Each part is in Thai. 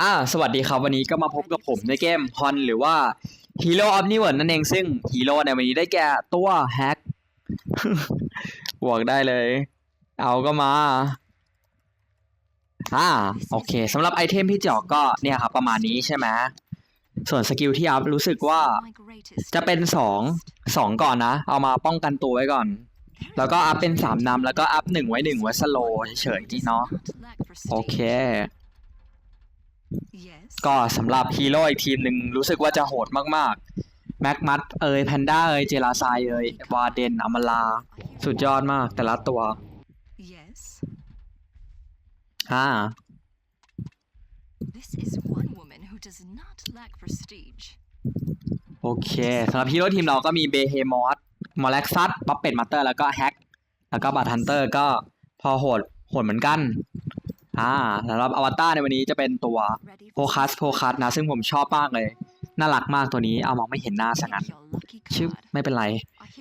อ่าสวัสดีครับวันนี้ก็มาพบกับผมในเกมฮอนหรือว่า Hero of n e w o r l d นั่นเองซึ่งฮีโร่ในวันนี้ได้แก่ตัวแฮกบวกได้เลย เอาก็มา อ่าโอเคสำหรับไอเทมที่เจาะก็เนี่ยครับประมาณนี้ใช่ไหมส่วนสกิลที่อัพรู้สึกว่าจะเป็นสองสองก่อนนะ เอามาป้องกันตัวไว้ก่อน แล้วก็อัพเป็นสามนำแล้วก็อัพหนึ่งไว้หนึ่งไว้สโลเฉยๆเนาะโอเค ก็สำหรับฮีโร่อีกทีมหนึ่งรู้สึกว่าจะโหดมากๆ แม็กมัดเอยแพนด้าเอยเจลาไซเอยวาเดนอมลา สุดยอดมากแต่ละตัว Yes. อ่า This is one woman who does not lack prestige. โอเคสำหรับฮีโร่ทีมเราก็มีเบเฮมอสมอลเล็กซัสป๊อปเป็ดมาสเตอร์ แล้วก็แฮก แล้วก็บัตฮันเตอร์ก็พอโหด โหดเหมือนกัน อ่าสำหรับอวตารในวันนี้จะเป็นตัวโฟคัสโฟคัสนะ ซึ่งผมชอบมากเลย น่ารักมากตัวนี้เอามองไม่เห็นหน้าสังั้นชึบไม่เป็นไร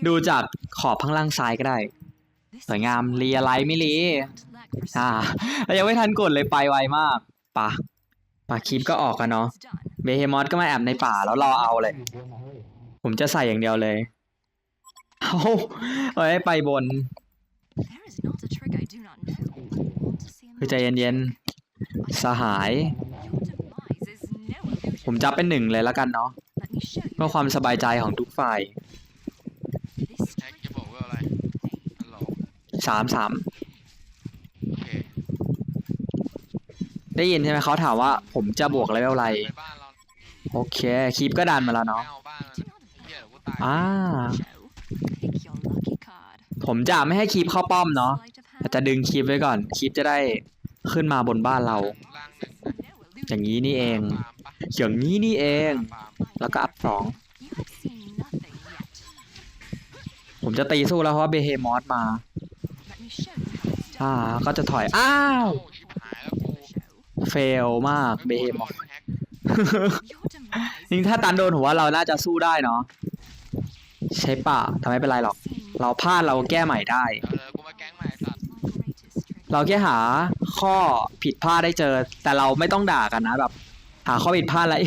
ดูจากขอบข้างล่างซ้ายก็ได้ สวยงามเรียไลไม่รีอ่ายังไม่ทันกดเลยไปไวมากป่ะป่ะคลิปก็ออกกันเนาะเบเฮมอสก็มาแอบในป่าแล้วรอเอาเลย ผมจะใส่อย่างเดียวเลยเอาเอ้ยไปบน คือใจเย็นๆ สหาย ผมจับเป็นหนึ่งเลยแล้วกันเนาะ เพื่อความสบายใจของทุกฝ่าย This แฮกจะบอกว่าอะไรฮัลโหลสามสามโอเคได้ยินใช่ไหมเขาถามว่าผมจะบวกเลเวลอะไร ไปบ้านเราโอเค คลิปก็ดันมาแล้วไม่เนาะ เอาบ้านมันเฮียเดี๋ยวกูตายอ่า ผมจะไม่ให้คลิปเข้าป้อมเนาะ จะดึงคลิปไว้ก่อน คลิปจะได้ขึ้นมาบนบ้านเรา อย่างนี้นี่เอง อย่างนี้นี่เอง แล้วก็อัพสอง ผมจะตีสู้แล้วเพราะเบเฮมอสมาอ่าก็จะถอย อ้าว เฟลมากเบเฮมอสแฮก Your demise นี่ถ้าตันโดนผมว่าเราน่าจะสู้ได้เนาะใช่ป่ะทำไม่เป็นไรหรอก เราพลาดเราแก้ใหม่ได้ เราแค่หาข้อผิดพลาดได้เจอ แต่เราไม่ต้องด่ากันนะแบบ หาข้อผิดพลาดอะไร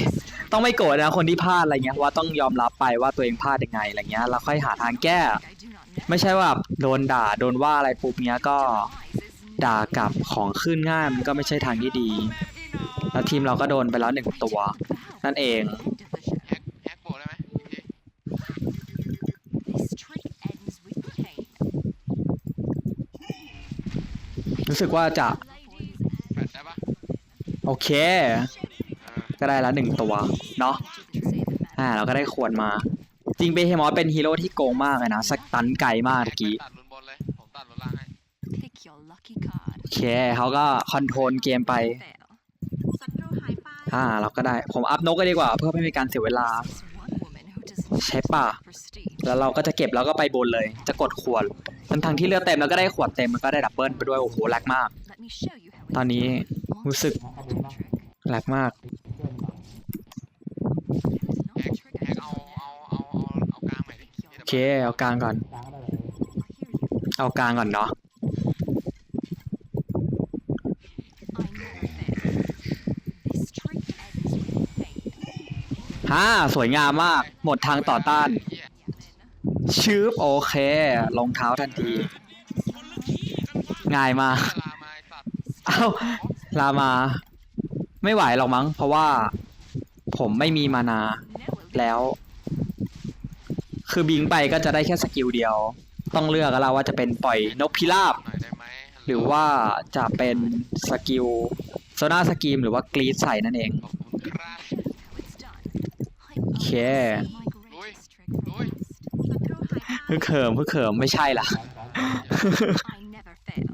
ต้องไม่โกรธนะคนที่พลาดอะไรเงี้ยว่าต้องยอมรับไปว่าตัวเองพลาดยังไงอะไรเงี้ยเราค่อยหาทางแก้ ไม่ใช่ว่าโดนด่าโดนว่าอะไรปุ๊บเนี้ยก็ด่ากลับของขึ้นง่ายมันก็ไม่ใช่ทางที่ดี แล้วทีมเราก็โดนไปแล้วหนึ่งตัว นั่นเอง end of the show. แฮกแฮกโบกได้ไหมอีกที This trick ends with pain. รู้ สึกว่าจะ Ladies แฟดได้ปะโอเค เออก็ได้แล้วหนึ่งตัวเนาะ and say the man. อ่าเราก็ได้ขวดมา จริงเบเฮมอสเป็นฮีโร่ที่โกงมากเลยนะสตันไกลมากแฮเมื่กอกี้ไปตัดลุนบนเลย ผมตัดลุนล่างให้ Pick your lucky card. โอเคเขาก็คอนโทรลเกมไป Fail. ศัตรูหายไปอ่า เราก็ได้ผมอัพนกก็ดีกว่า เพื่อไม่มีการเสียเวลา This is one woman who does not ใช่ป่ะ lack prestige. แล้วเราก็จะเก็บแล้วก็ไปบนเลย จะกดขวด ทั้งทางๆที่เลือดเต็มแล้วก็ได้ขวดเต็มมันก็ได้ดับเบิลไปด้วย โอ้โหแลกมาก Let me show you how ตอน it's นี้ done. รู้สึก Want to see another trick? แลกมาก There is not แฮ a ก trick แฮ I ก do เอา not เอา know. เอาเอาเอากลางใหม่ดิโอเค เอากลางก่อน I hear you. เอากลางก่อนเนาะ I never fail. This trick ends with pain. ฮ่า สวยงามมาก หมดทางต่อต้านเหี้ย ชืบโอเคลงเท้าทันที ง่ายมากลามาไอ้สัตว์เอ้าลามา ไม่ไหวหรอกมั้ง เพราะว่าผมไม่มีมานาแล้ว คือบิงไปก็จะได้แค่สกิลเดียว ต้องเลือกแล้วว่าจะเป็นปล่อยนกพิราบ หน่อยได้ไหมหรือว่าจะเป็นสกิลโซนาสกีมหรือว่ากรีดใส่นั่นเอง ขอบคุณครับ How it's done. I Okay. always see my greatest trick from Louis. last. ศัตรูหายไป ฮึกเขิมฮึกเขิมไม่ใช่ล่ะ I never fail.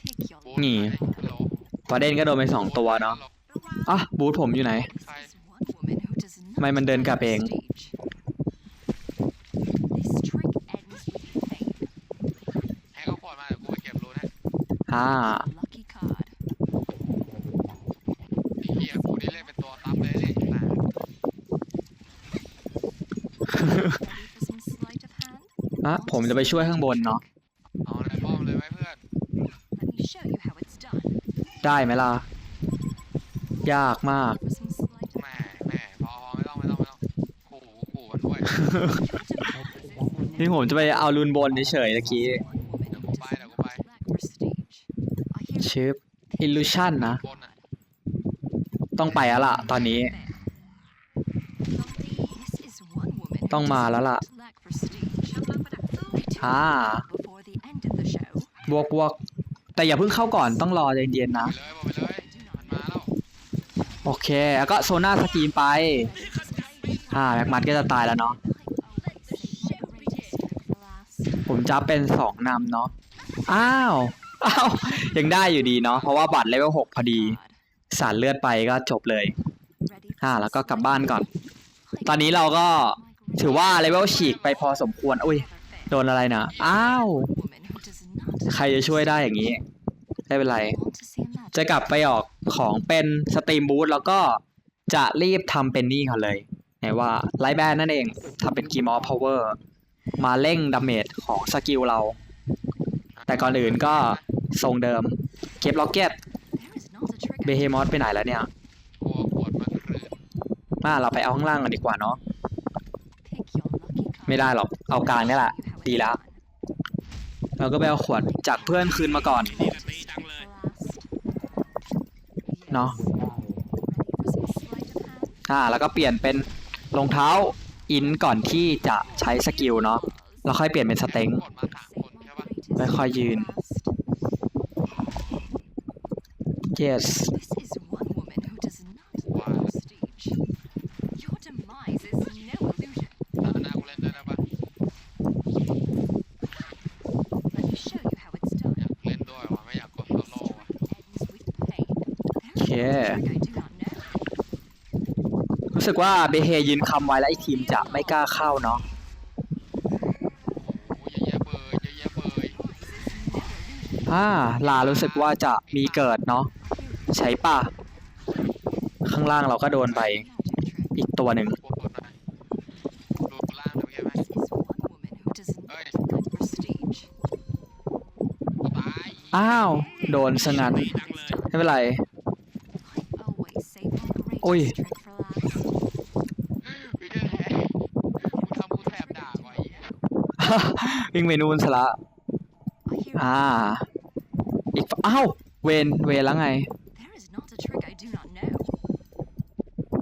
Pick your บู lucky นี่ฮัลโหลประเด็นก็โดนไปสองตัวเนาะระวังอะบูธผมอยู่ไหน This is one woman who does not ทำไมมันเดินกลับเอง lack prestige. This trick ends with pain. แฮกเอาขวดมาเดี๋ยวกูไปเก็บรูนให้ อ่า Lucky card. ไอ้เหี้ยกูนี่เล่นเป็นตัวซับเลยเนี่ยไอ้สัตว์ Ready for some sleight of hand? อะผมจะไปช่วยข้างบนเนาะเอาในป้อมเลยไหมเพื่อน Let me show you how it's done. ได้ไหมล่ะ ยากมาก For some sleight of แม่แม่พอพอไม่ต้องไม่ต้องไม่ต้องขู่ขู่มันด้วย นี่ผมจะไปเอารุนบนเฉยๆตะกี้ one woman who does Bye, not bye. lack prestige. I hear ชิป illusion นะ บนอะต้องไปแล้วล่ะ ตอนนี้ This is one woman who ต้องมาแล้วล่ะ does not lack prestige. กำลังประดับสู้ I do อ่า before the end of the show. บวกบวกแต่อย่าเพิ่งเข้าก่อนต้องรอเย็นๆนะไปเลยบอกไปเลยมันมาแล้วโอเค แล้วก็โซน่าสกรีมไป อ่าแม็กมัดก็จะตายแล้วเนาะผมจะเป็นสองนำเนาะ อ้าว อ้าว ยังได้อยู่ดีเนาะ เพราะว่าบัตรเลเวลหกพอดี สารเลือดไปก็จบเลยอ่า แล้วก็กลับบ้านก่อน ตอนนี้เราก็ถือว่าเลเวลฉีกไปพอสมควร อุ้ย โดนอะไรนะอ้าว ใครจะช่วยได้อย่างนี้ ไม่เป็นไร จะกลับไปออกของเป็นสตรีมบูทแล้วก็จะรีบทำเป็นนี่เขาเลยไหนว่าไลท์แบนนั่นเองทำเป็นกีมอ f พาวเวอร์มาเร่งดาเมจของสกิลเรา แต่ก่อนอื่นก็ทรงเดิม เก็บล็อกเก็ตเบเฮมอสไปไหนแล้วเนี่ยกลัวปวดมันครืนมาเราไปเอาข้างล่างกันดีกว่าเนาะไม่ได้หรอก เอากลางนี่แหละ ดีแล้ว เราก็ไปเอาขวดจากเพื่อนคืนมาก่อนเนาะอ่าแล้วก็เปลี่ยนเป็นรองเท้าอินก่อนที่จะใช้สกิลเนาะแล้วค่อยเปลี่ยนเป็นสเต็งกดมาสามคนใช่ปะไม่ค่อยยืน yes This is one woman who does not lack prestige. Your demise is no illusion. ตาหน้ากูเล่นด้วยนะปะ Let me show you how it's done. อยากเล่นด้วยว่ะไม่อยากกดโซโล่ว่ะ Ends with pain. There is Okay. a trick I do not know. รู้สึกว่าเบเฮยืนคำไว้แล้วไอ้ทีมจะไม่กล้าเข้าเนาะโอ้ยเยอะแยะเบยเยอะแยะเบยอ่าลารู้สึกว่าจะมีเกิดเนาะใช้ป่ะ ข้างล่างเราก็โดนไปอีกตัวหนึ่งปวดปวดหน่อยดูล่างดูแค่ไหม This is one woman who does not Hey. lack prestige. กูตายอ้าว โดนซะงั้นไม่เป็นไร I always save my Ôi. greatest trick for last. วิ่งแท้กูทำกูแทบด่าไว้เหี้ย วิ่งไปนู่นซะละ I hear อ่า อีกฝอ้าวเวนเวนแล้วไง there is not a trick I do not know.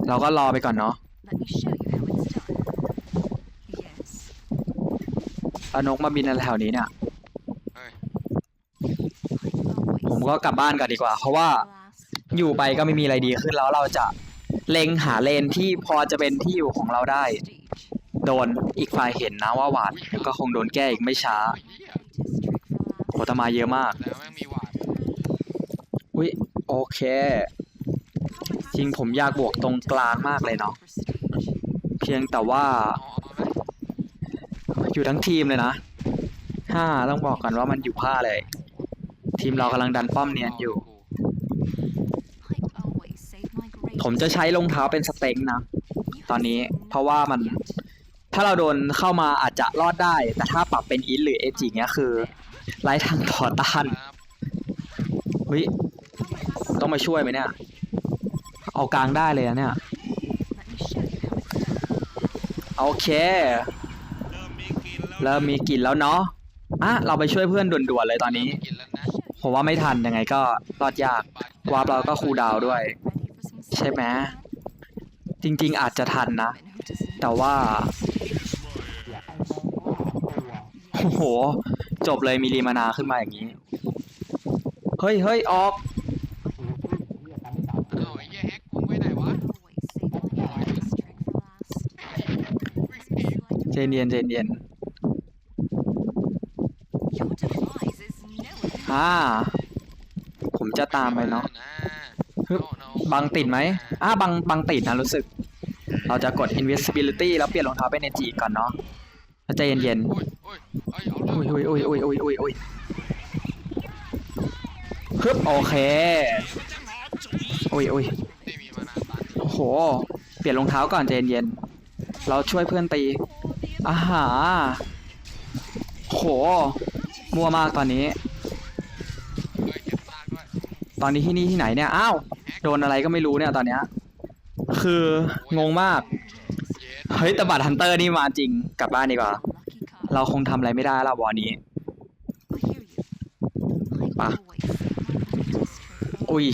เราก็รอไปก่อนเนาะ Let me show you how it's done. Yes. เอานกมาบินอะไรแถวนี้เนี่ยเฮ้ย I always ผมก็กลับบ้านก่อนดีกว่า เพราะว่า save last. อยู่ไปก็ไม่มีอะไรดีขึ้นแล้วเราจะเล็งหาเลนที่พอจะเป็นที่อยู่ของเราได้ Prestige. โดนอีกฝ่ายเห็นนะว่าหวานก็คงโดนแก้อีกไม่ช้าเหี้ย Greatest trick for last. โหแตมาเยอะมากแล้วแม่งมีหวานอุ้ยโอเค จริงผมอยากบวกตรงกลางมากเลยเนาะ Prestige. เพียงแต่ว่าเอาเอาไหมอยู่ทั้งทีมเลยนะห้าต้องบอกก่อนว่ามันอยู่ผ้าเลย ทีมเรากำลังดันป้อมเนียนอยู่ I always save my greatest ผมจะใช้รองเท้าเป็นสเต็งนะ ตอนนี้เพราะว่ามัน ถ้าเราโดนเข้ามาอาจจะรอดได้ แต่ถ้าปรับเป็นอินหรือเอจิเงี้ยคือไร้ทางต่อต้านเฮ้ยต้องมาช่วยไหมเนี่ย เอากลางได้เลยนะเนี่ย โอเค เริ่มมีกลิ่นแล้วเนาะอะเราไปช่วยเพื่อนด่วนๆเลยตอนนี้ ผมว่าไม่ทันยังไงก็รอดยากวาร์ปเราก็คูลดาวด้วย ใช่ไหมจริง ๆ อาจจะทันนะ Woman who does not แต่ว่า โอ้โห จบเลยมีรีมานาขึ้นมาอย่างนี้ เฮ้ยเฮ้ยออก เอ้าไอ้เหี้ยแฮกกูไว้ไหนวะ always save my greatest trick for last. เจนเย็นเจนเย็น Your demise is no illusion. อ่า ผมจะตามไปเนาะ ฮึบโน่บังติดไหมอ่าบังบังติดนะรู้สึก เราจะกด invisibility แล้วเปลี่ยนรองเท้าเป็นเนจิก่อนเนาะแล้วใจเย็นอุ้ยอุ้ยเอ้ยเอาๆเรื่อุ้ยอุ้ยอุ้ยอุ้ยอุ้ยอุ้ยฮึบโอเคอุ้ยอุ้ยไม่มีมานานตันโอ้โห เปลี่ยนรองเท้าก่อนใจเย็นๆเราช่วยเพื่อนตีอาหาโห มัวมากตอนนี้เฮ้ยเก็บซากด้วยตอนนี้ที่นี่ที่ไหนเนี่ย อ้าวแฮกโดนอะไรก็ไม่รู้เนี่ยตอนเนี้ย คืองงมาก เฮ้ยแต่บัตรฮันเตอร์นี่มาจริงกลับบ้านดีกว่า เราคงทำอะไรไม่ได้ละวันนี้ I hear you. I Bah. always say my greatest trick. อุ้ย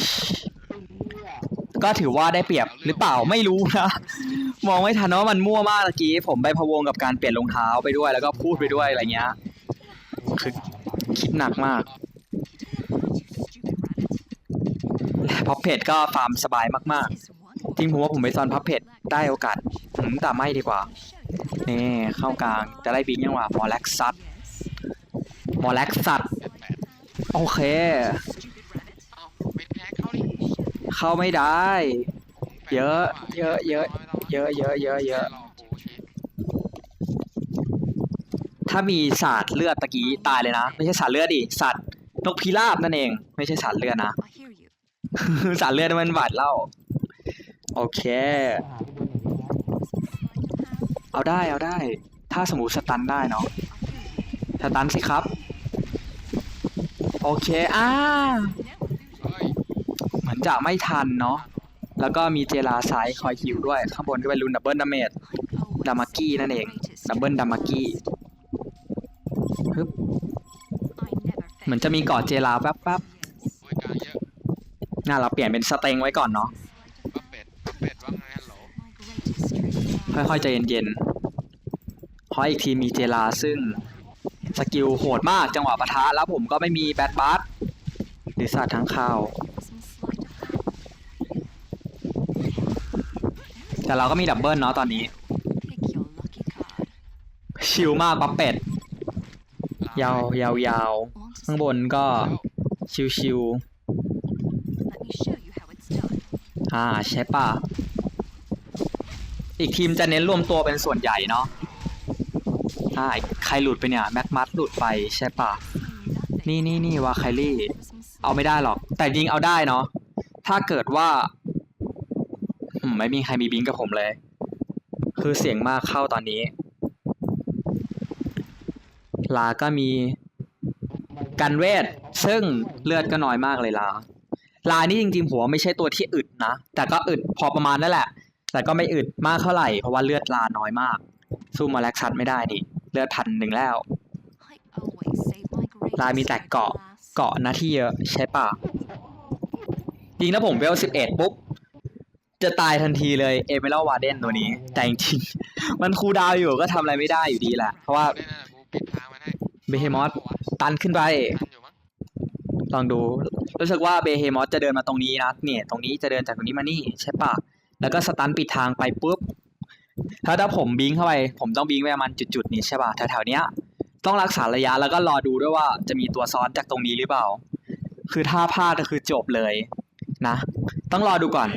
ก็ถือว่าได้เปรียบหรือเปล่าไม่รู้นะ มองไม่ทันว่ามันมั่วมากตะกี้ผมไปพะวงกับการเปลี่ยนรองเท้าไปด้วยแล้วก็พูดไปด้วยอะไรเงี้ยคือคิดหนักมาก You stupid rabbit. พับเพจก็ฟาร์มสบายมาก ๆ จริงผมว่าผมไปซอนพับเพจได้โอกาสหืมแต่ไม่ดีกว่า Show you. นี่เข้ากลางจะได้บิงยังหวะหมอแล็กซัด Yes. หมอแล็กซัดโอเค เข้าไม่ได้ เยอะ เยอะเยอะเยอะเยอะเยอะเยอะถ้ามีศาสตร์เลือดตะกี้ตายเลยนะ ไม่ใช่ศาสตร์เลือดดิสัตว์นกพิราบนั่นเอง ไม่ใช่ศาสตร์เลือดนะสารเลือดมันบาดเล่า โอเค เอาได้เอาได้ ถ้าสมมติสตันได้เนาะ I hear you. สตันสิครับ โอเคอ่าเฮ้ยเหมือนจะไม่ทันเนาะแล้วก็มีเจลาไซด์คอยฮิวด้วย ข้างบนก็เป็นรุนดับเบิลดาเมจ Always Damaki say นั่นเอง my greatest Double trick. Damaki ฮึบ I never เหมือนจะมีเกาะเจลาแป๊บโอ้ยกลางเยอะๆน่าเราเปลี่ยนเป็นสเต็งไว้ก่อนเนาะ ป้าเป็ดป้าเป็ดว่าไงฮัลโหล My greatest trick. ค่อยๆใจเย็นๆเพราะอีกทีมีเจลาซึ่งสกิลโหดมากจังหวะปะทะแล้วผมก็ไม่มีแบดบัสหรือศาสตร์ทั้งข้าว Some sleight of hand. แต่เราก็มีดับเบิลเนาะตอนนี้ Pick your lucky card. ชิลมากปับเป็ด ยาวยาวยาว Want to ข้างบนก็ชิวชิว Let me show you how it's done. ๆอ่าใช่ป่ะ อีกทีมจะเน้นรวมตัวเป็นส่วนใหญ่เนาะอ่าใครหลุดไปเนี่ยแม็กมัดหลุดไปใช่ปะนี่นี่นี่วาไคลี่ เอาไม่ได้หรอก แต่จริงเอาได้เนาะถ้าเกิดว่าไม่มีใครมีบิงกับผมเลย คือเสียงมากเข้าตอนนี้ ลาก็มีกันเวท ซึ่งเลือดก็น้อยมากเลยลา ลานี่จริงๆผมว่าไม่ใช่ตัวที่อึดนะ แต่ก็อึดพอประมาณนั่นแหละ แต่ก็ไม่อึดมากเท่าไหร่เพราะว่าเลือดลาน้อยมาก สู้มาแล็กซัดไม่ได้นี่ เลือดพันหนึ่งแล้ว I always save my greatest ลายมีแต่ trick เกาะ for last. เกาะหน้าที่เยอะใช่ป่ะจริงถ้าผมเวลสิบเอ็ดปุ๊บ จะตายทันทีเลยเอเม a ลวาเดนตัวนี้ แต่จริงๆมันคูลดาวน์อยู่ก็ทำอะไรไม่ได้อยู่ดีแหละ เพราะว่าเนี่ยนะกูปิดทางไว้ให้เบเฮมอสตันขึ้นไปทันอยู่มั้งลองดู รู้สึกว่าเบเฮมอสจะเดินมาตรงนี้นะเนี่ย ตรงนี้จะเดินจากตรงนี้มานี่ใช่ป่ะ แล้วก็สตันปิดทางไปปุ๊บ ถ้าถ้าผมบิงเข้าไป ผมต้องบิงไปประมาณจุดๆนี้ใช่ป่ะแถวๆเนี้ย ต้องรักษาระยะแล้วก็รอดูด้วยว่าจะมีตัวซ้อนจากตรงนี้หรือเปล่า คือถ้าพลาดก็คือจบเลยนะ ต้องรอดูก่อน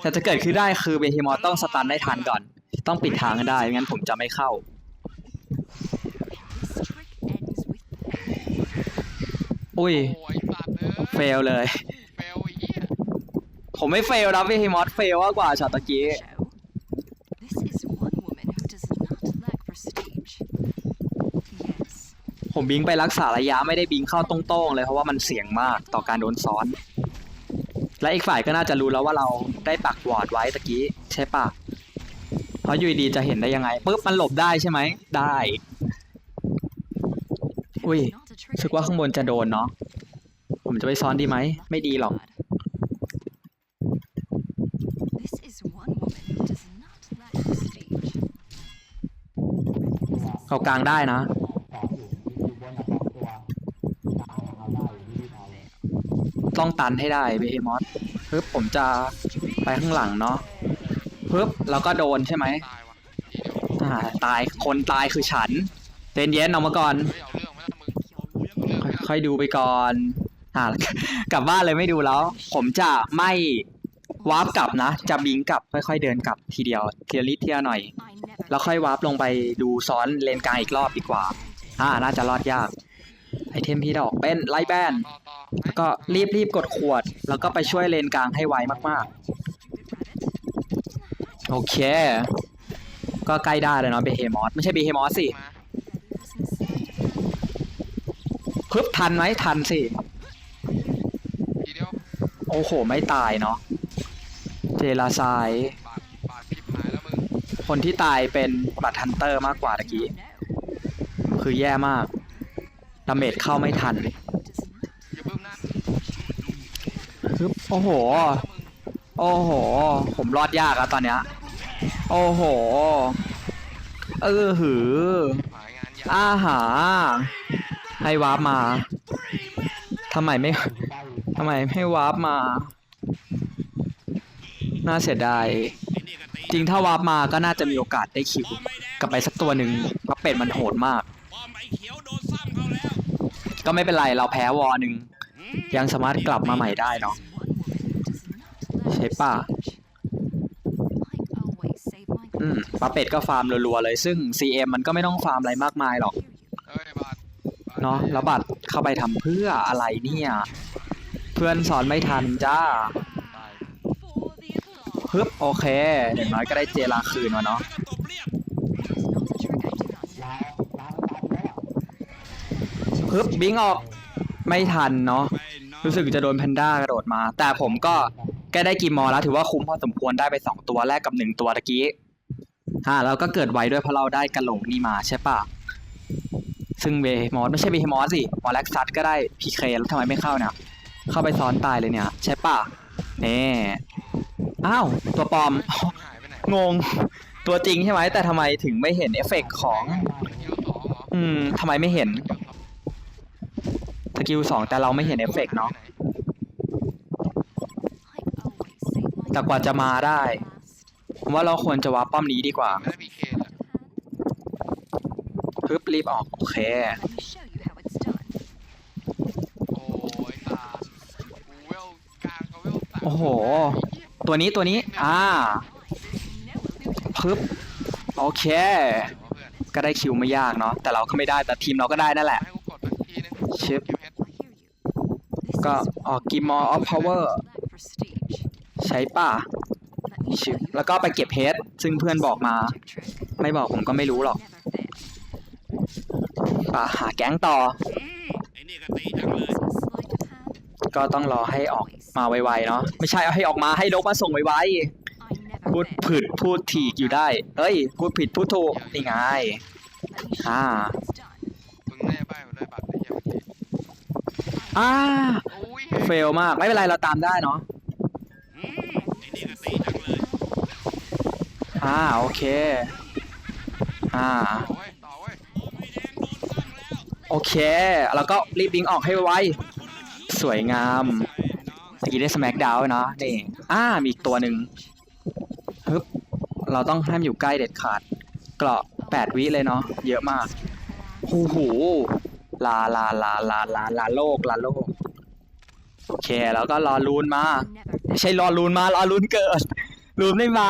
แต่จะเกิดขึ้นได้คือเบเฮมอสต้องสตันได้ทันก่อน ต้องปิดทางให้ได้ไม่งั้นผมจะไม่เข้า This trick ends with pain. อุ้ยโอ้ยสัตว์เอ้ยเฟลเลยเฟลไอ้เหี้ย ผมไม่เฟลนะเบเฮมอสเฟลมากกว่าช็อตตะกี้ Show. This is one woman who does not lack prestige. Yes. ผมบิงไปรักษาระยะไม่ได้บิงเข้าตรงๆเลยเพราะว่ามันเสี่ยงมากต่อการโดนซ้อน และอีกฝ่ายก็น่าจะรู้แล้วว่าเราได้ปักวอร์ดไว้ตะกี้ใช่ปะเพราะอยูดีๆจะเห็นได้ยังไงปุ๊บมันหลบได้ใช่ไหมได้ อุ้ย Not a trick รู้สึกว่าข้างบนจะโดนเนาะผมจะไปซ้อนดีไหมไม่ดีหรอก This is one woman who does not lack prestige. เขากลางได้นะ ต้องตันให้ได้เบเฮมอสปึ๊บผมจะไปข้างหลังเนาะปึ๊บแล้วก็โดนใช่ไหมตายวะทีเดียวอ่าตายคนตายคือฉันเย็นเย็นออกมาก่อน ค่อยๆดูไปก่อนอ่ากลับบ้านเลยไม่ดูแล้ว ผมจะไม่วาร์ปกลับนะ จะบิงกลับค่อยๆเดินกลับทีเดียวเทียริเทียหน่อย แล้วค่อยวาร์ปลงไปดูซ้อนเลนกลางอีกรอบดีกว่า อ่า น่าจะรอดยาก ไอเทมพี่ดอกเป็นไล่แบนแล้วก็รีบรีบกดขวด แล้วก็ไปช่วยเลนกลางให้ไวมากๆ โอเค ก็ใกล้ได้เลยเนาะเบเฮมอสไม่ใช่เบเฮมอสสิพึบทันไหมทันสิ โอ้โห ไม่ตายเนาะ เจลาซาย คนที่ตายเป็นบัตรฮันเตอร์มากกว่าตะกี้ คือแย่มากดาเมจเข้าไม่ทันอย่าเพิ่มหน้าฮึบโอ้โห โอ้โห ผมรอดยากอะตอนเนี้ย โอ้โห เออหืออาหา ให้วาร์ปมาทำไมไม่ทำไมไม่วาร์ปมา น่าเสียดาย จริงถ้าวาร์ปมาก็น่าจะมีโอกาสได้คิวกลับไปสักตัวหนึ่งเพราะเป็ดมันโหดมาก ก็ไม่เป็นไรเราแพ้วอหนึ่งยังสามารถกลับมาใหม่ได้เนาะใช่ป่ะอืมปาเป็ดก็ฟาร์มรัวๆเลย ซึ่ง CM มันก็ไม่ต้องฟาร์มอะไรมากมายหรอกเนาะแล้วบัตรเข้าไปทำเพื่ออะไรเนี่ย เพื่อนสอนไม่ทันจ้า ฮึบโอเคอย่างน้อยก็ได้เจลาคืนมาเนาะเรียบฮึบบิงออกไม่ทันเนาะรู้สึกจะโดนแพนด้ากระโดดมา แต่ผมก็แก้ได้กิมมอแล้ว ถือว่าคุ้มพอสมควรได้ไปสองตัวแลกกับหนึ่งตัวตะกี้อ่าแล้วก็เกิดไวด้วยเพราะเราได้กระโหลกนี่มาใช่ปะซึ่งเบมอสไม่ใช่เบมอสสิมอลเล็กซัสก็ได้พีเคแล้วทำไมไม่เข้าเนี่ยเข้าไปซ้อนตายเลยเนี่ย ใช่ปะเนี่ อ้าวตัวปลอมมันหายไปไหนวะงง ตัวจริงใช่ไหมแต่ทำไมถึงไม่เห็นเอฟเฟกต์ของคิวสองเหรออืมทำไมไม่เห็นคิวสองสกิลสองแต่เราไม่เห็นเอฟเฟกต์เนาะ แต่กว่าจะมาได้ ผมว่าเราควรจะวาร์ปป้อมนี้ดีกว่าไม่ได้พีเคเลยปึ๊บรีบออกโอเค โอ้ยตากูเวลกลางกับเวลต่างโอ้โห ตัวนี้ตัวนี้ อ่าปึ๊บโอเคเพื่อนก็ได้คิวไม่ยากเนาะแต่เราก็ไม่ได้แต่ทีมเราก็ได้นั่นแหละให้กูกดสักทีนึงชิปเก็บเพชรก็ออกกิมมออฟพาวเวอร์ใช้ป่ะชิปแล้วก็ไปเก็บเฮดซึ่งเพื่อนบอกมา ไม่บอกผมก็ไม่รู้หรอกป่ะหาแก๊งต่ออืมไอ้นี่ก็ตีจังเลยก็ต้องรอให้ออก มาไวๆเนาะไม่ใช่เอาให้ออกมาให้นกมาส่งไวๆพูดผิดพูดถีกอยู่ได้เอ้ย พูดผิดพูดถูกนี่ไงอ่ามึงแน่ใบ้มาด้วยบัตรไอ้เหี้ยเมื่อกี้อ่าโอ้ยเฟลมากไม่เป็นไรเราตามได้เนาะอืมไอ้นี่ก็ตีจังเลยอ่าโอเค อ่าต่อเว้ยต่อเว้ยป้อมไอ้แดงโดนซ้ำแล้วโอเค แล้วก็รีบบิงออกให้ไว สวยงามใส่น้องตะ กี้ได้สแมกดาวเนาะนี่อ่ามีอีกตัวหนึ่งฮึบเราต้องห้ามอยู่ใกล้เด็ดขาด เกราะแปดวิเลยเนาะเยอะมากหูหูลาลาลาลาลาลาโลกลาโลกโอเคแล้วก็รอลูนมาไม่ใช่รอลูนมารอลูนเกิดลูนไม่มา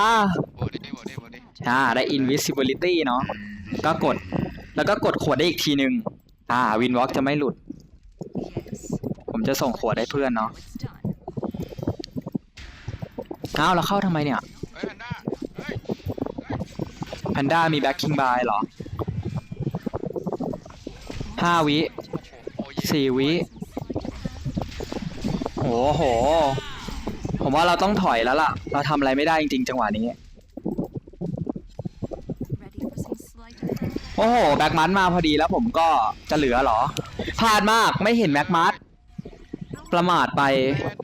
โบดิโบดิโบดิอ่าได้ invisibility เนาะก็กด แล้วก็กดขวดได้อีกทีหนึ่งอ่าวินวอล์กจะไม่หลุด ผมจะส่งขวดให้เพื่อนเนาะ อ้าวแล้วเข้าทำไมเนี่ยเฮ้ยแพนด้าเฮ้ยแพนด้ามีแบ็คคิงบายเหรอห้าวิโอ้ยสี่วิโอ้โห ผมว่าเราต้องถอยแล้วล่ะ เราทำอะไรไม่ได้จริงๆ จังหวะนี้โอ้โห แบ็กมัดมาพอดีแล้วผมก็จะเหลือเหรอพลาดมากไม่เห็นแบ็กมัดประมาทไปไอ้เหี้ยมึงฮอกับเพื่อน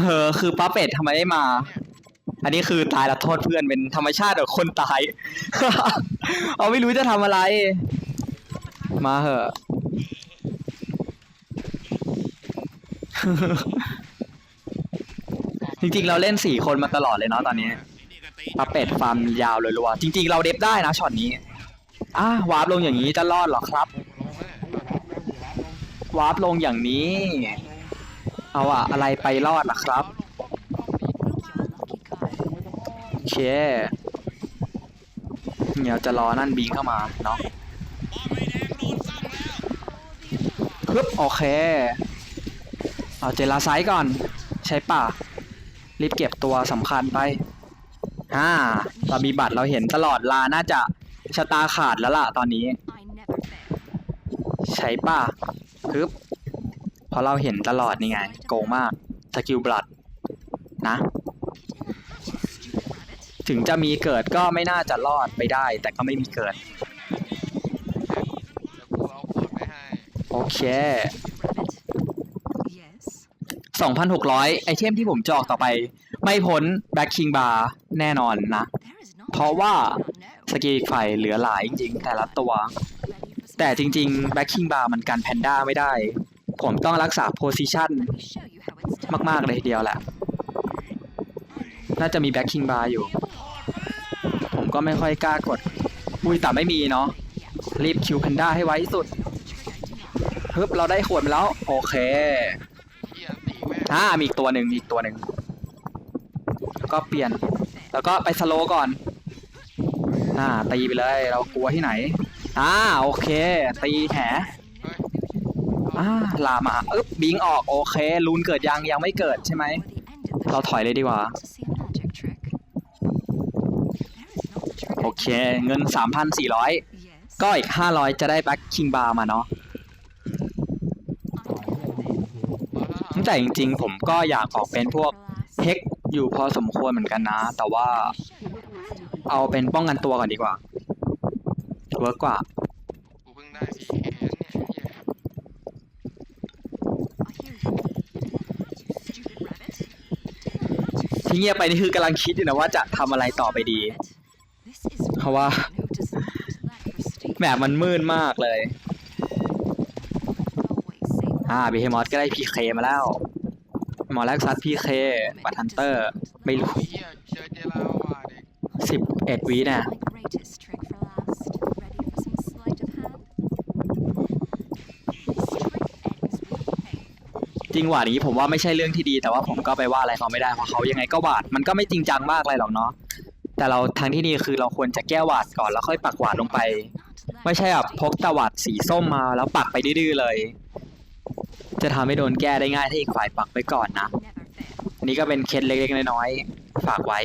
เออคือป้าเป็ดทำไมไม่มา อันนี้คือตายแล้วโทษเพื่อนเป็นธรรมชาติของคนตาย เอาไม่รู้จะทำอะไร มาเหอะ จริงๆเราเล่นสี่คนมาตลอดเลยเนาะตอนนี้ไอ้นี่ก็ตีป้าเป็ดฟาร์มยาวเลยรัวๆจริง ๆ เราเดฟได้นะช็อตนี้อะวาร์ปลงอย่างนี้จะรอดเหรอครับลงไหมเนี่ยวาร์ปลงอย่างนี้ เอาอะอะไรไปรอดล่ะครับโอเคเดี๋ยวจะรอนั่นบิงเข้ามาเนาะปึ๊บโอเค เอาเจลาไซก่อน ใช่ป่ะรีบเก็บตัวสำคัญไปอ่าเรามีบัตรเราเห็นตลอดลาน่าจะชะตาขาดแล้วล่ะตอนนี้ ใช่ป่ะปึ๊บ เพราะเราเห็นตลอดนี่ไง โกงมากสกิลบลัดนะ ถึงจะมีเกิดก็ไม่น่าจะรอดไปได้ แต่ก็ไม่มีเกิด กูเอาขวดไปให้โอเค Yes. 2,600 ไอเทมที่ผมจะออกต่อไป ไม่พ้นแบ็คคิงบาร์แน่นอนนะ There is not เพราะว่า สกีไฟเหลือหลายจริงๆ แต่ละตัว แต่จริงๆแบ็คคิงบาร์มันกันแพนด้าไม่ได้ ผมต้องรักษาโพซิชันมาก ๆ เลยทีเดียวแหละ น่าจะมีแบ็คคิงบาร์อยู่ ผมก็ไม่ค่อยกล้ากด อุ้ยแต่ไม่มีเนาะ รีบคิวแพนด้าให้ไวที่สุดฮึบเราได้ขวดมาแล้ว โอเคอ่ามีอีกตัวหนึ่งอีกตัวหนึ่งแล้วก็เปลี่ยน แล้วก็ไปสโลก่อน อ่าตีไปเลย เรากลัวที่ไหนอ่าโอเค ตีแห อ่าลามาอึ๊บบิงออกโอเคลูนเกิดยังยังไม่เกิดใช่ไหม เราถอยเลยดีกว่า โอเค เงิน 3,400 ก็อีก 500 จะได้แบ็คคิงบาร์มาเนาะแต่จริงๆ ผมก็อยากออกเป็นพวกเฮกอยู่พอสมควรเหมือนกันนะ แต่ว่า เอาเป็นป้องกันตัวก่อนดีกว่าเวิร์กกว่ากูเพิ่งได้เคเนี่ยเฮีย ที่เงียบไปนี่คือกำลังคิดอยู่นะว่าจะทำอะไรต่อไปดี เพราะว่าแหมมันมืดมากเลย อ่าบีเฮมอสก็ได้พีเคมาแล้ว หมอแรกซัดพีเคบัตฮันเตอร์ ไม่รู้เฮียเจอเจลาว่ะเด็กสิบเอ็ดวิน่ะ My greatest trick for last. Ready for some sleight of hand? This trick ends with pain. จริงหวาดนี้ผมว่าไม่ใช่เรื่องที่ดี แต่ว่าผมก็ไปว่าอะไรเขาไม่ได้เพราะเขายังไงก็หวาดมันก็ไม่จริงจังมากอะไรหรอกเนาะแต่เราทางที่ดีคือเราควรจะแก้หวาดก่อนแล้วค่อยปักหวาดลงไป ไม่ใช่แบบพกตะหวาดสีส้มมาแล้วปักไปดื้อเลย จะทำให้โดนแก้ได้ง่ายถ้าอีกฝ่ายปักไปก่อนนะอันนี้ก็เป็นเคล็ดเล็กๆน้อยๆฝากไว้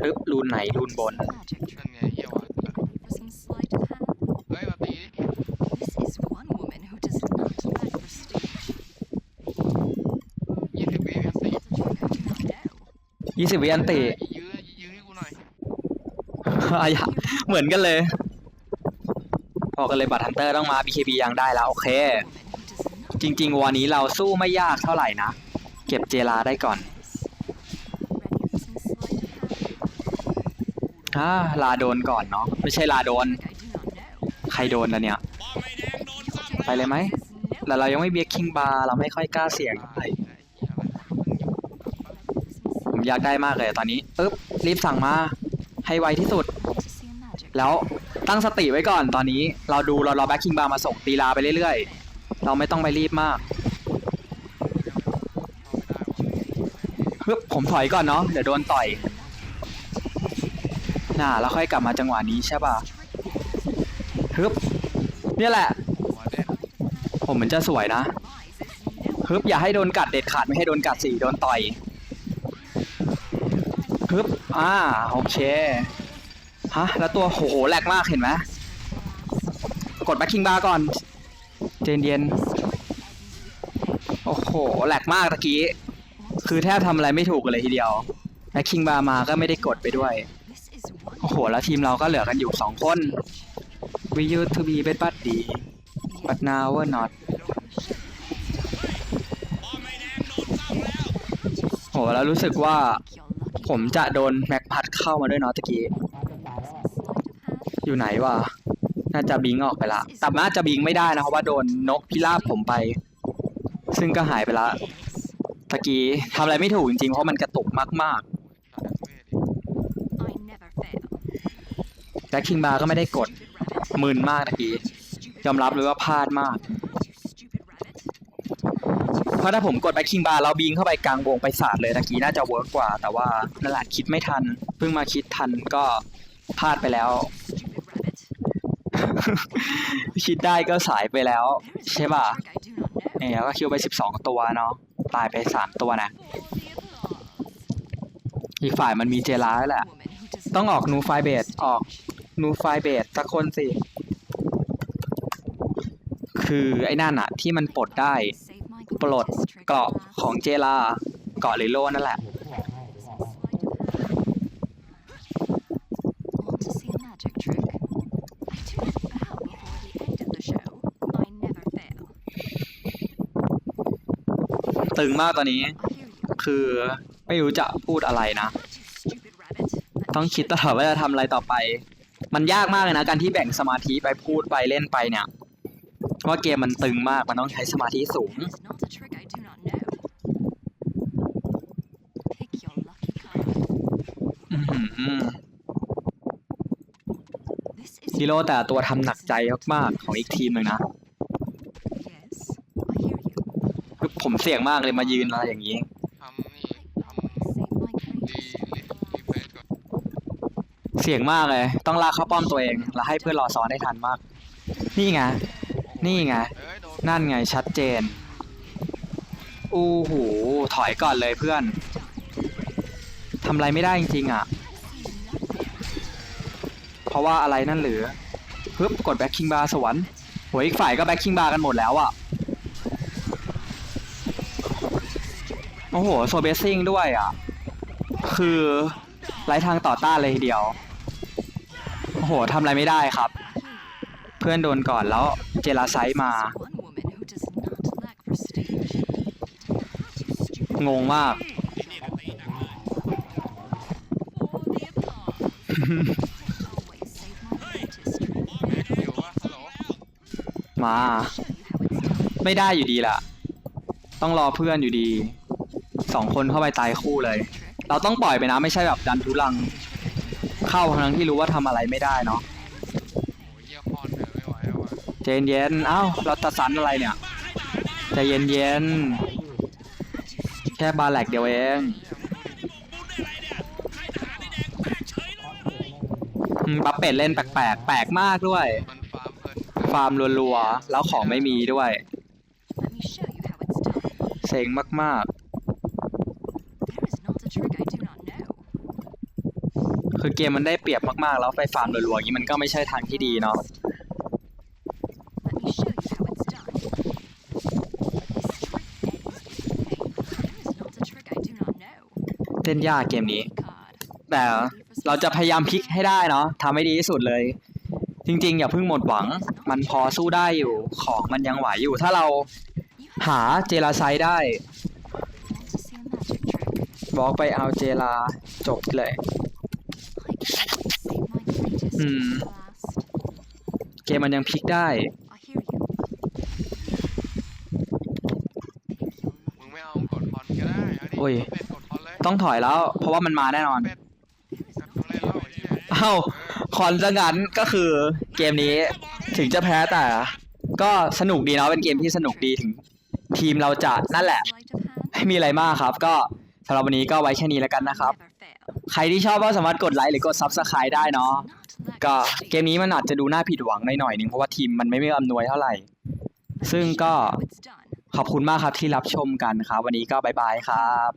ปึ๊บรูนไหนรูนบน Magic นั่ trick. นไงเฮียว่ะ Ready for some sleight of hand? เฮ้ยมาตีดิ This is one woman who does not lack prestige. ยี่สิบวิอันตี Not a trick I do not know. 20วิอันติ ยื้อยื้อให้กูหน่อยอะอย่าเหมือนกันเลยออกกันเลยบัตรฮันเตอร์ต้องมา BKB ยังได้แล้ว โอเค Woman who does not จริง ๆ วันนี้เราสู้ไม่ยากเท่าไหร่นะ เก็บเจลาได้ก่อน Ready for some sleight of hand? อ่าลาโดนก่อนเนาะไม่ใช่ลาโดน Trick I do not know. ใครโดนนะเนี่ยป้อมไม่แดงโดนซ้ำไปเลยไหม This is no แต่เรายังไม่เบียร์คิงบาร์เราไม่ค่อยกล้าเสี่ยงเท่าไหร่ผม อยากได้มากเลยตอนนี้ปึ๊บรีบสั่งมาให้ไวที่สุด แล้วตั้งสติไว้ก่อนตอนนี้เราดูเรารอแบ็คคิงบาร์มาส่งตีลาไปเรื่อยๆ เราไม่ต้องไปรีบมากปึ๊บผมถอยก่อนเนาะเดี๋ยวโดนต่อยน่าแล้วค่อยกลับมาจังหวะนี้ใช่ป่ะฮึบเนี่ยแหละ ผมเหมือนจะสวยนะฮึบอย่าให้โดนกัดเด็ดขาดไม่ให้โดนกัดสิโดนต่อย ฮึบอ่าโอเคฮะแล้วตัวโหแหลกมากเห็นไหมกดแบ็คคิงบาร์ก่อน เจนเย็นโอ้โหแหลกมากตะกี้ คือแทบทำอะไรไม่ถูกเลยทีเดียวแบ็คคิงบาร์มาก็ไม่ได้กดไปด้วย โอ้โห แล้วทีมเราก็เหลือกันอยู่สองคน we used to be best buddy but now we're not ป้อมไม่แดงโดนซ้ำแล้วโหแล้วรู้สึกว่า ผมจะโดนแม็กพัดเข้ามาด้วยเนาะตะกี้ อยู่ไหนวะ น่าจะบิงออกไปละ แต่น่าจะบิงไม่ได้นะเพราะว่าโดนนกพิราบผมไป ซึ่งก็หายไปละ ตะกี้ทำอะไรไม่ถูกจริงๆ เพราะมันกระตุกมากๆ และคิงบาร์ก็ไม่ได้กดมึนมากตะกี้ ยอมรับเลยว่าพลาดมาก stupid rabbit. เพ ราะถ้าผมกดแบ็คคิงบาร์เราบิงเข้าไปกลางวงไปศาสาดเลยตะกี้น่าจะเวิร์กกว่า แต่ว่านั่นแหละคิดไม่ทัน เพิ่งมาคิดทันก็พลาดไปแล้ว คิดได้ก็สายไปแล้ว ใช่ป่ะเนี่ยก็คิวไป 12 ตัวเนาะตายไป 3 ตัวนะ อีกฝ่ายมันมีเจลาแล้วแหละ ต้องออกนูไฟเบสออกนูไฟเบสสักคนสิ คือไอ้นั่นอะที่มันปลดได้ ปลดเกาะของเจลาเกาะหรืโลนั่นแหละ ตึงมากตอนนี้ คือไม่รู้จะพูดอะไรนะ ต้องคิดตลอดว่าจะทำอะไรต่อไป มันยากมากเลยนะการที่แบ่งสมาธิไปพูดไปเล่นไปเนี่ยว่าเกมมันตึงมากมันต้องใช้สมาธิสูง ฮีโร่แต่ละตัวทำหนักใจมากๆของอีกทีมหนึ่งนะ Yes, I hear you. คือผมเสี่ยงมากเลยมายืนอะไรอย่างนี้ทำนี่ทำ Save my รี greatest รี trick รีเฟรชก่อนเสี่ยงมากเลย ต้องลากเข้าป้อมตัวเอง แล้วให้เพื่อนรอซ้อนได้ทันมาก นี่ไง นี่ไง เอ้ยโดนนั่นไงชัดเจนอู้หูถอยก่อนเลยเพื่อนทำอะไรไม่ได้จริงๆอะ เพราะว่าอะไรนั่นหรือฮึบกดแบ็คคิงบาร์สวรรค์โหยอีกฝ่ายก็แบ็คคิงบาร์กันหมดแล้วอะโอ้โหโซเบสซิ่งด้วยอะ คือไร้ทางต่อต้านเลยทีเดียว โอ้โหทำอะไรไม่ได้ครับ เพื่อนโดนก่อนแล้วเจลาไซมา งงมาก มา ไม่ได้อยู่ดีล่ะ ต้องรอเพื่อนอยู่ดีสองคนเข้าไปตายคู่เลย เราต้องปล่อยไปนะไม่ใช่แบบดันทุลัง เข้าทั้งที่รู้ว่าทำอะไรไม่ได้เนาะเยี่ยคอนเถอะไม่ไหวแล้วว่ะใจเย็นๆเอ้าเราตัดสันอะไรเนี่ยใจเย็นๆแค่บาแหลกเดียวเองบูได้อะไรเนี่ยใครทหารนี่แดงแม่งเฉยเลยอืมปับเป็ดเล่นแปลกๆแปลกมากด้วย ฟาร์มเพลินฟาร์มรัวๆ แล้วของไม่มีด้วย Let me show you how it's done. เซ็งมาก There is not a trick I do not know. ๆ คือเกมมันได้เปรียบมากๆ แล้วไปฟาร์มรัวๆอย่างนี้มันก็ไม่ใช่ทางที่ดีเนาะ Let me show you how it's done. This trick ends with pain. There is not a trick I do not know. เล่นยากเกมนี้แต่เราจะพยายามพลิกให้ได้เนาะทำให้ดีที่สุดเลย จริง ๆ อย่าเพิ่งหมดหวัง มันพอสู้ได้อยู่ ของมันยังไหวอยู่ ถ้าเรา You หาเจลาไซด์ได้ want to see a magic trick? บอกไปเอาเจลาจบเลย I can always save my greatest Hmm. for last. เกมมันยังพลิกได้ I hear you. Pick your มึงไม่เอากดคอนก็ได้เอาดิโอ้ย เป็ดกดคอนเลยต้องถอยแล้ว เพราะว่ามันมาแน่นอน เป็ดต้องเล่นแล้วไอ้เหี้ย เอ้า คอนซะงั้นก็คือเกมนี้ถึงจะแพ้แต่ ก็สนุกดีเนาะเป็นเกมที่สนุกดีถึง ทีมเราจะนั่นแหละ ไม่มีอะไรมากครับ ก็สำหรับวันนี้ก็ไว้แค่นี้แล้วกันนะครับ ใครที่ชอบก็สามารถกดไลค์หรือกด Subscribe ได้เนาะก็เกมนี้มันอาจจะดูน่าผิดหวังหน่อยๆนึงเพราะว่าทีมมันไม่ไมีอำนวยเท่าไหร่ ซึ่งก็ขอบคุณมากครับที่รับชมกันครับ วันนี้ก็บายบายครับ